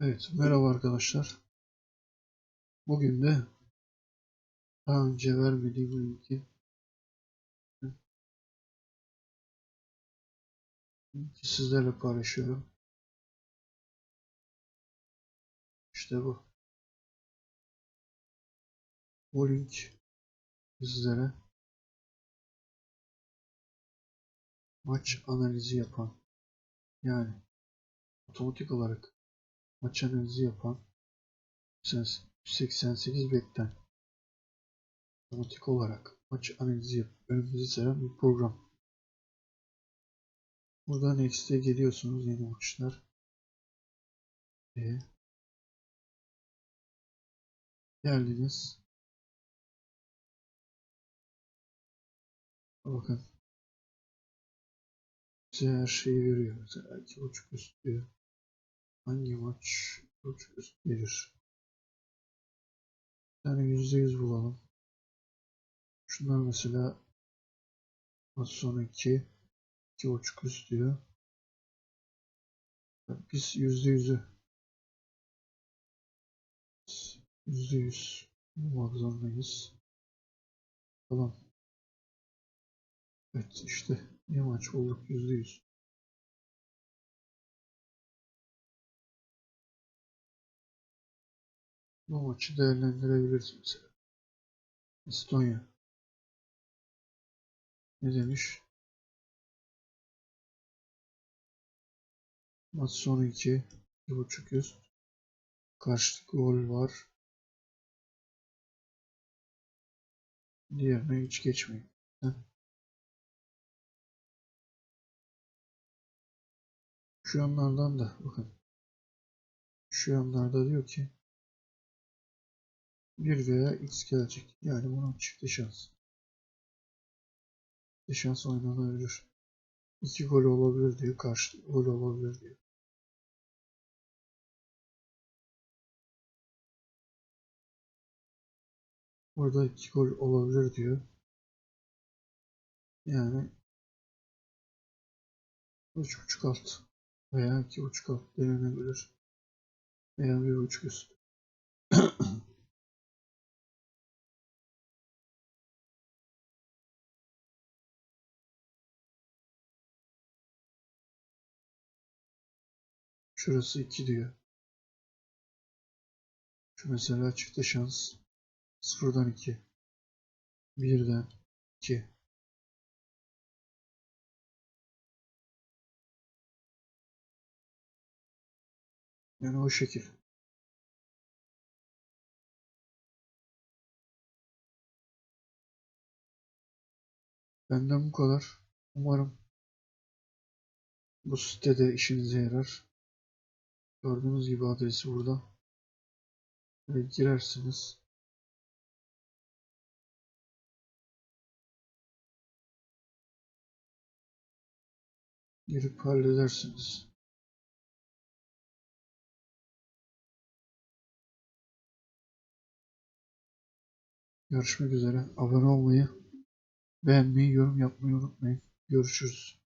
Evet, merhaba arkadaşlar. Bugün de daha önce vermediğim linki linki sizlerle paylaşıyorum. İşte bu. Bu link sizlere maç analizi yapan yani otomatik olarak maç analizi yapan 88 betten otomatik olarak maç analizi yapıp önümüze seren bir program. Buradan X'te geliyorsunuz yeni maçlar. E, geldiniz. Bakın. Size her şeyi veriyor. Mesela 2.5 üst diyor. Hangi maç 2.5 üst verir? Bir tane %100 bulalım. Şunlar mesela maç sonu 2 2.5 üst diyor. Biz %100'ü %100 bulmak zorundayız. Tamam. Evet işte bir maç bulduk %100. Bu maçı değerlendirebiliriz mesela. Estonya. Ne demiş? Maç sonu 2. 2.5 üst. Karşılık gol var. Diğerine hiç geçmeyin. Heh. Şu yanlardan da bakın. Şu yanlarda diyor ki 1 veya x gelecek. Yani bunun çifte şans. Çifte şans oynanabilir. 2 gol olabilir diyor. Karşı gol olabilir diyor. Burada 2 gol olabilir diyor. Yani 3.5 alt veya 2.5 alt denenebilir. Veya 1.5 üst. Şurası 2 diyor. Şu mesela çifte şans. 0'dan 2. 1'den 2. Yani o şekil. Benden bu kadar. Umarım bu sitede işinize yarar. Gördüğünüz gibi adresi burada. Ve girersiniz. Girip halledersiniz. Görüşmek üzere. Abone olmayı, beğenmeyi, yorum yapmayı unutmayın. Görüşürüz.